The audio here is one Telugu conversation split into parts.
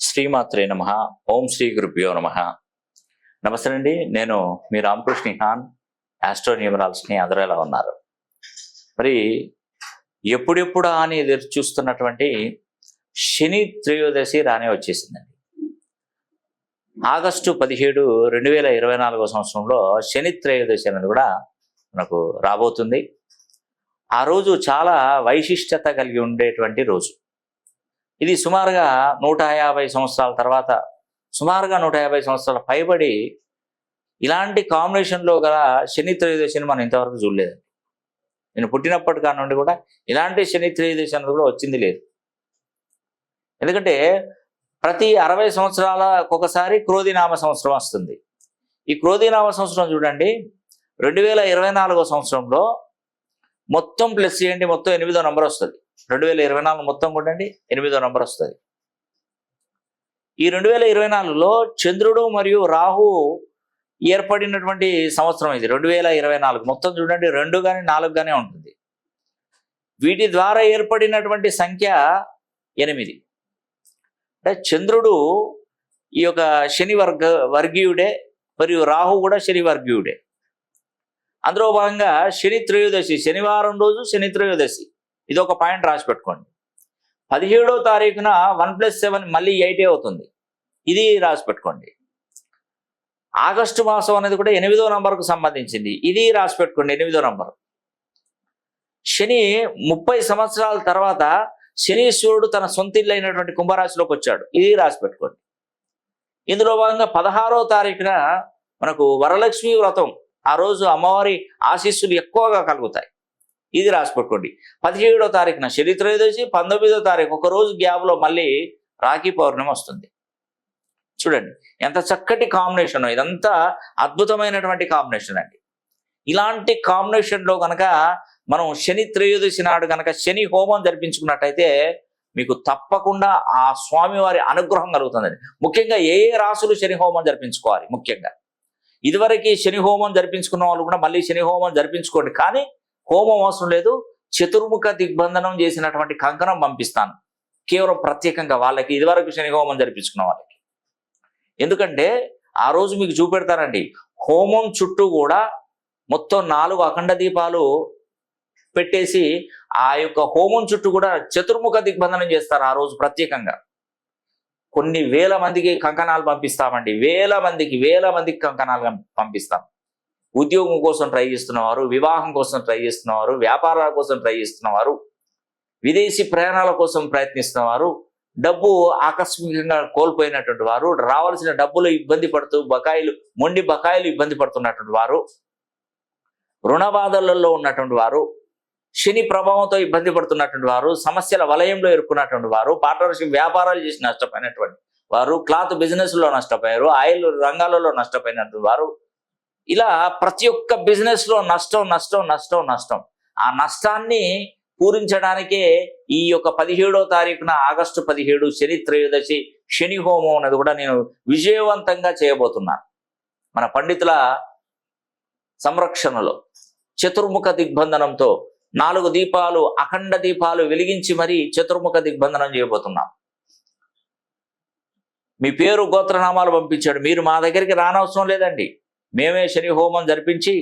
శ్రీమాత్రే నమ. ఓం శ్రీ గురుభ్యో నమ. నమస్తే అండి నేను మీ రామకృష్ణ హాన్ ఆస్ట్రో న్యూమరాల్స్ని అందరూ ఎలా ఉన్నారు? మరి ఎప్పుడెప్పుడు అని ఎదురు చూస్తున్నటువంటి శని త్రయోదశి రానే వచ్చేసిందండి. ఆగస్టు పదిహేడు రెండు వేల ఇరవై నాలుగో సంవత్సరంలో శని త్రయోదశి అనేది కూడా మనకు రాబోతుంది. ఆ రోజు చాలా వైశిష్టత కలిగి ఉండేటువంటి రోజు. ఇది సుమారుగా నూట యాభై సంవత్సరాల తర్వాత సుమారుగా నూట యాభై సంవత్సరాల పైబడి ఇలాంటి కాంబినేషన్లో గల శని త్రయోదశిని మనం ఇంతవరకు చూడలేదు. నేను పుట్టినప్పటి నుండి కూడా ఇలాంటి శని త్రయోదశి అనేది కూడా వచ్చింది లేదు. ఎందుకంటే ప్రతి అరవై సంవత్సరాల ఒకసారి క్రోధినామ సంవత్సరం వస్తుంది. ఈ క్రోధినామ సంవత్సరం చూడండి రెండు వేల ఇరవై నాలుగో సంవత్సరంలో మొత్తం ప్లస్ చేయండి మొత్తం ఎనిమిదో నంబర్ వస్తుంది. రెండు వేల ఇరవై నాలుగు మొత్తం కొట్టండి ఎనిమిదో నంబర్ వస్తుంది. ఈ రెండు వేల ఇరవై నాలుగులో చంద్రుడు మరియు రాహు ఏర్పడినటువంటి సంవత్సరం ఇది రెండు వేల ఇరవై నాలుగు. మొత్తం చూడండి రెండు కానీ నాలుగు కానీ ఉంటుంది. వీటి ద్వారా ఏర్పడినటువంటి సంఖ్య ఎనిమిది. అంటే చంద్రుడు ఈ యొక్క శని వర్గ వర్గీయుడే మరియు రాహు కూడా శని వర్గీయుడే. అందులో భాగంగా శని త్రయోదశి శనివారం రోజు శని త్రయోదశి. ఇది ఒక పాయింట్ రాసి పెట్టుకోండి పదిహేడో తారీఖున వన్ ప్లస్ సెవెన్ మళ్ళీ ఎయిటే అవుతుంది. ఇది రాసి పెట్టుకోండి ఆగస్టు మాసం అనేది కూడా ఎనిమిదో నంబర్కు సంబంధించింది. ఇది రాసి పెట్టుకోండి ఎనిమిదో నంబర్. శని ముప్పై సంవత్సరాల తర్వాత శనీశ్వరుడు తన సొంత ఇల్లు అయినటువంటి కుంభరాశిలోకి వచ్చాడు. ఇది రాసి పెట్టుకోండి ఇందులో భాగంగా పదహారో తారీఖున మనకు వరలక్ష్మి వ్రతం. ఆ రోజు అమ్మవారి ఆశీస్సులు ఎక్కువగా కలుగుతాయి. ఇది రాసి పెట్టుకోండి పదిహేడో తారీఖున శని త్రయోదశి పంతొమ్మిదో తారీఖు ఒక రోజు గ్యాప్లో మళ్ళీ రాఖీ పౌర్ణమి వస్తుంది. చూడండి ఎంత చక్కటి కాంబినేషన్ ఇదంతా అద్భుతమైనటువంటి కాంబినేషన్ అండి. ఇలాంటి కాంబినేషన్లో కనుక మనం శని త్రయోదశి నాడు కనుక శని హోమం జరిపించుకున్నట్టయితే మీకు తప్పకుండా ఆ స్వామివారి అనుగ్రహం కలుగుతుందండి. ముఖ్యంగా ఏ ఏ రాసులు శని హోమం జరిపించుకోవాలి ముఖ్యంగా. ఇదివరకు శని హోమం జరిపించుకున్న వాళ్ళు కూడా మళ్ళీ శని హోమం జరిపించుకోండి. కానీ హోమం అవసరం లేదు చతుర్ముఖ దిగ్బంధనం చేసినటువంటి కంకణం పంపిస్తాను. కేవలం ప్రత్యేకంగా వాళ్ళకి ఇదివరకు శని హోమం జరిపించుకున్న వాళ్ళకి. ఎందుకంటే ఆ రోజు మీకు చూపెడతానండి హోమం చుట్టూ కూడా మొత్తం నాలుగు అఖండ దీపాలు పెట్టేసి ఆ యొక్క హోమం చుట్టూ కూడా చతుర్ముఖ దిగ్బంధనం చేస్తారు ఆ రోజు ప్రత్యేకంగా. కొన్ని వేల మందికి కంకణాలు పంపిస్తామండి వేల మందికి వేల మందికి కంకణాలు పంపిస్తాం. ఉద్యోగం కోసం ట్రై చేస్తున్నవారు వివాహం కోసం ట్రై చేస్తున్నవారు వ్యాపారాల కోసం ట్రై చేస్తున్నవారు విదేశీ ప్రయాణాల కోసం ప్రయత్నిస్తున్నవారు డబ్బు ఆకస్మికంగా కోల్పోయినటువంటి వారు రావాల్సిన డబ్బులు ఇబ్బంది పడుతూ బకాయిలు మొండి బకాయిలు ఇబ్బంది పడుతున్నటువంటి వారు రుణ బాధలలో ఉన్నటువంటి వారు శని ప్రభావంతో ఇబ్బంది పడుతున్నటువంటి వారు సమస్యల వలయంలో ఇరుక్కున్నటువంటి వారు పార్ట్నర్షిప్ వ్యాపారాలు చేసి నష్టపోయినటువంటి వారు క్లాత్ బిజినెస్లో నష్టపోయారు ఆయిల్ రంగాలలో నష్టపోయినటువంటి వారు ఇలా ప్రతి ఒక్క బిజినెస్లో నష్టం నష్టం నష్టం నష్టం. ఆ నష్టాన్ని పూరించడానికే ఈ యొక్క పదిహేడో తారీఖున ఆగస్టు పదిహేడు శని త్రయోదశి శని హోమం అనేది కూడా నేను విజయవంతంగా చేయబోతున్నాను. మన పండితుల సంరక్షణలో చతుర్ముఖ దిగ్బంధనంతో నాలుగు దీపాలు అఖండ దీపాలు వెలిగించి మరీ చతుర్ముఖ దిగ్బంధనం చేయబోతున్నాం. మీ పేరు గోత్రనామాలు పంపించాడు. మీరు మా దగ్గరికి రానవసరం లేదండి. మేమే శని హోమం జరిపించి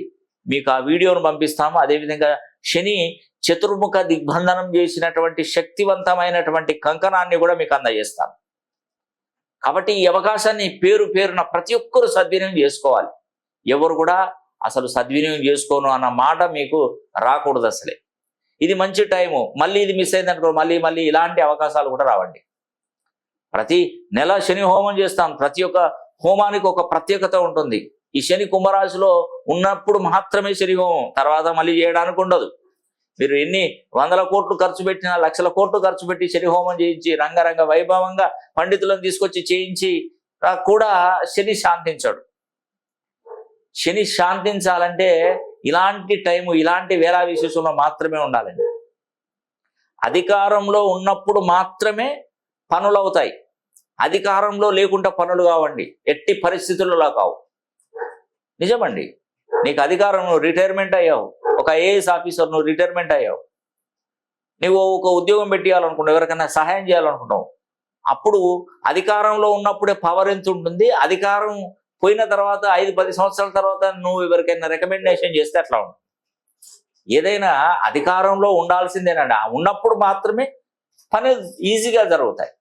మీకు ఆ వీడియోను పంపిస్తాము. అదేవిధంగా శని చతుర్ముఖ దిగ్బంధనం చేసినటువంటి శక్తివంతమైనటువంటి కంకణాన్ని కూడా మీకు అందజేస్తాం కాబట్టి ఈ అవకాశాన్ని పేరు పేరున ప్రతి ఒక్కరు సద్వినియోగం చేసుకోవాలి. ఎవరు కూడా అసలు సద్వినియోగం చేసుకోను అన్న మాట మీకు రాకూడదు అసలే. ఇది మంచి టైము. మళ్ళీ ఇది మిస్ అయిందనుకో మళ్ళీ మళ్ళీ ఇలాంటి అవకాశాలు కూడా రావండి. ప్రతి నెల శని హోమం చేస్తాం. ప్రతి ఒక్క హోమానికి ఒక ప్రత్యేకత ఉంటుంది. ఈ శని కుంభరాశిలో ఉన్నప్పుడు మాత్రమే శని హోమం తర్వాత మళ్ళీ చేయడానికి ఉండదు. మీరు ఎన్ని వందల కోట్లు ఖర్చు పెట్టినా లక్షల కోట్లు ఖర్చు పెట్టి శని హోమం చేయించి రంగరంగ వైభవంగా పండితులను తీసుకొచ్చి చేయించి కూడా శని శాంతించాడు. శని శాంతించాలంటే ఇలాంటి టైము ఇలాంటి వేళా విశేషంలో మాత్రమే ఉండాలండి. అధికారంలో ఉన్నప్పుడు మాత్రమే పనులు అవుతాయి అధికారంలో లేకుండా పనులు కావండి. ఎట్టి పరిస్థితులలో కావు. నిజమండి. నీకు అధికారం నువ్వు రిటైర్మెంట్ అయ్యావు. ఒక ఐఏఎస్ ఆఫీసర్ నువ్వు రిటైర్మెంట్ అయ్యావు. నువ్వు ఒక ఉద్యోగం పెట్టేయాలనుకుంటావు ఎవరికైనా సహాయం చేయాలనుకుంటావు అప్పుడు అధికారంలో ఉన్నప్పుడే పవర్ ఎంత ఉంటుంది? అధికారం పోయిన తర్వాత ఐదు పది సంవత్సరాల తర్వాత నువ్వు ఎవరికైనా రికమెండేషన్ చేస్తే అట్లా ఉంటుంది? ఏదైనా అధికారంలో ఉండాల్సిందేనండి. ఉన్నప్పుడు మాత్రమే పని ఈజీగా జరుగుతాయి.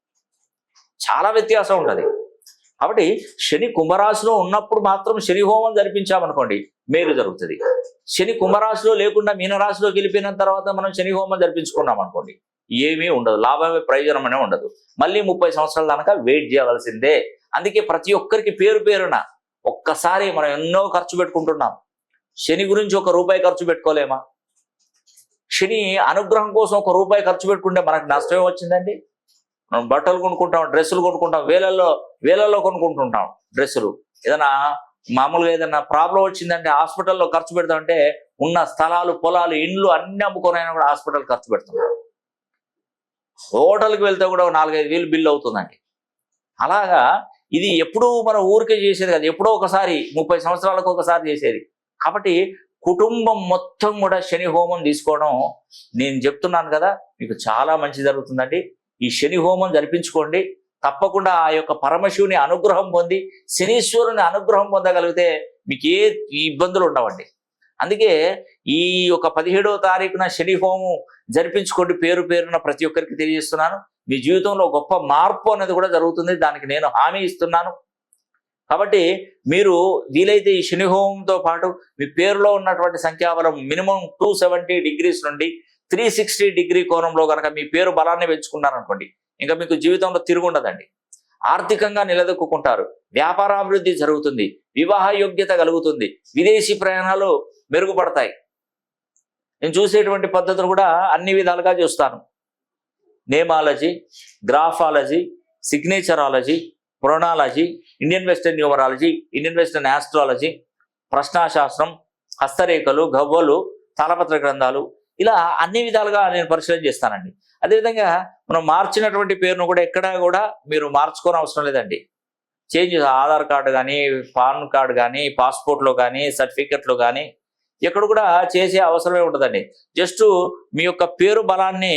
చాలా వ్యత్యాసం ఉంటుంది. కాబట్టి శని కుంభరాశిలో ఉన్నప్పుడు మాత్రం శని హోమం జరిపించామనుకోండి మేలు జరుగుతుంది. శని కుంభరాశిలో లేకుండా మీనరాశిలోకి వెళ్ళిపోయిన తర్వాత మనం శని హోమం జరిపించుకున్నాం అనుకోండి ఏమీ ఉండదు లాభమే ప్రయోజనం అనే ఉండదు. మళ్ళీ ముప్పై సంవత్సరాల దాకా వెయిట్ చేయవలసిందే. అందుకే ప్రతి ఒక్కరికి పేరు పేరున ఒక్కసారి మనం ఎన్నో ఖర్చు పెట్టుకుంటున్నాం. శని గురించి ఒక రూపాయి ఖర్చు పెట్టుకోలేమా? శని అనుగ్రహం కోసం ఒక రూపాయి ఖర్చు పెట్టుకుంటే మనకు నష్టమే వచ్చిందండి. మనం బట్టలు కొనుక్కుంటాం డ్రెస్సులు కొనుక్కుంటాం వేలల్లో వేలల్లో కొనుక్కుంటుంటాం డ్రెస్సులు. ఏదైనా మామూలుగా ఏదైనా ప్రాబ్లం వచ్చిందంటే హాస్పిటల్లో ఖర్చు పెడతామంటే ఉన్న స్థలాలు పొలాలు ఇండ్లు అన్ని అమ్ముకొనైనా కూడా హాస్పిటల్ ఖర్చు పెడుతున్నాం హోటల్కి వెళ్తే కూడా ఒక నాలుగైదు వేలు బిల్లు అవుతుందండి. అలాగా ఇది ఎప్పుడూ మన ఊరికే చేసేది కాదు. ఎప్పుడో ఒకసారి ముప్పై సంవత్సరాలకు ఒకసారి చేసేది. కాబట్టి కుటుంబం మొత్తం కూడా శని హోమం తీసుకోవడం నేను చెప్తున్నాను కదా మీకు చాలా మంచి జరుగుతుందండి. ఈ శని హోమం జరిపించుకోండి. తప్పకుండా ఆ యొక్క పరమశివుని అనుగ్రహం పొంది శనీశ్వరుని అనుగ్రహం పొందగలిగితే మీకు ఏ ఇబ్బందులు ఉండవండి. అందుకే ఈ యొక్క పదిహేడవ తారీఖున శని హోమం జరిపించుకోండి పేరు పేరున ప్రతి ఒక్కరికి తెలియజేస్తున్నాను. మీ జీవితంలో గొప్ప మార్పు అనేది కూడా జరుగుతుంది. దానికి నేను హామీ ఇస్తున్నాను. కాబట్టి మీరు వీలైతే ఈ శని హోమంతో పాటు మీ పేరులో ఉన్నటువంటి సంఖ్యాబలం మినిమం టూ సెవెంటీ డిగ్రీస్ నుండి త్రీ సిక్స్టీ డిగ్రీ కోణంలో కనుక మీ పేరు బలాన్ని పెంచుకున్నారనుకోండి ఇంకా మీకు జీవితంలో తిరుగుండదండి ఆర్థికంగా నిలదొక్కుంటారు వ్యాపారాభివృద్ధి జరుగుతుంది. వివాహ యోగ్యత కలుగుతుంది. విదేశీ ప్రయాణాలు మెరుగుపడతాయి. నేను చూసేటువంటి పద్ధతులు కూడా అన్ని విధాలుగా చూస్తాను. Namology graphology signaturology pronology Indian western numerology Indian western astrology ప్రశ్నాశాస్త్రం హస్తరేఖలు గవ్వలు తాళపత్ర గ్రంథాలు ఇలా అన్ని విధాలుగా నేను పరిశీలన చేస్తానండి. అదేవిధంగా మనం మార్చినటువంటి పేరును కూడా ఎక్కడా కూడా మీరు మార్చుకోని అవసరం లేదండి. చేంజ్ ఆధార్ కార్డు కానీ పాన్ కార్డు కానీ పాస్పోర్ట్లో కానీ సర్టిఫికెట్లో కానీ ఎక్కడ కూడా చేసే అవసరమే ఉండదండి. జస్ట్ మీ యొక్క పేరు బలాన్ని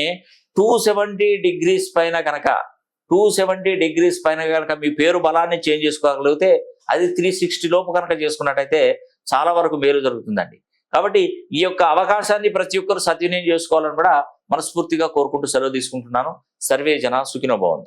టూ సెవెంటీ డిగ్రీస్ పైన కనుక టూ సెవెంటీ డిగ్రీస్ పైన కనుక మీ పేరు బలాన్ని చేంజ్ చేసుకోగలిగితే అది త్రీ సిక్స్టీ లోపు కనుక చేసుకున్నట్టయితే చాలా వరకు మేలు జరుగుతుందండి. కాబట్టి ఈ యొక్క అవకాశాన్ని ప్రతి ఒక్కరు సద్వినియోగం చేసుకోవాలని కూడా మనస్ఫూర్తిగా కోరుకుంటూ సెలవు తీసుకుంటున్నాను. సర్వే జన సుఖినో భవంతు.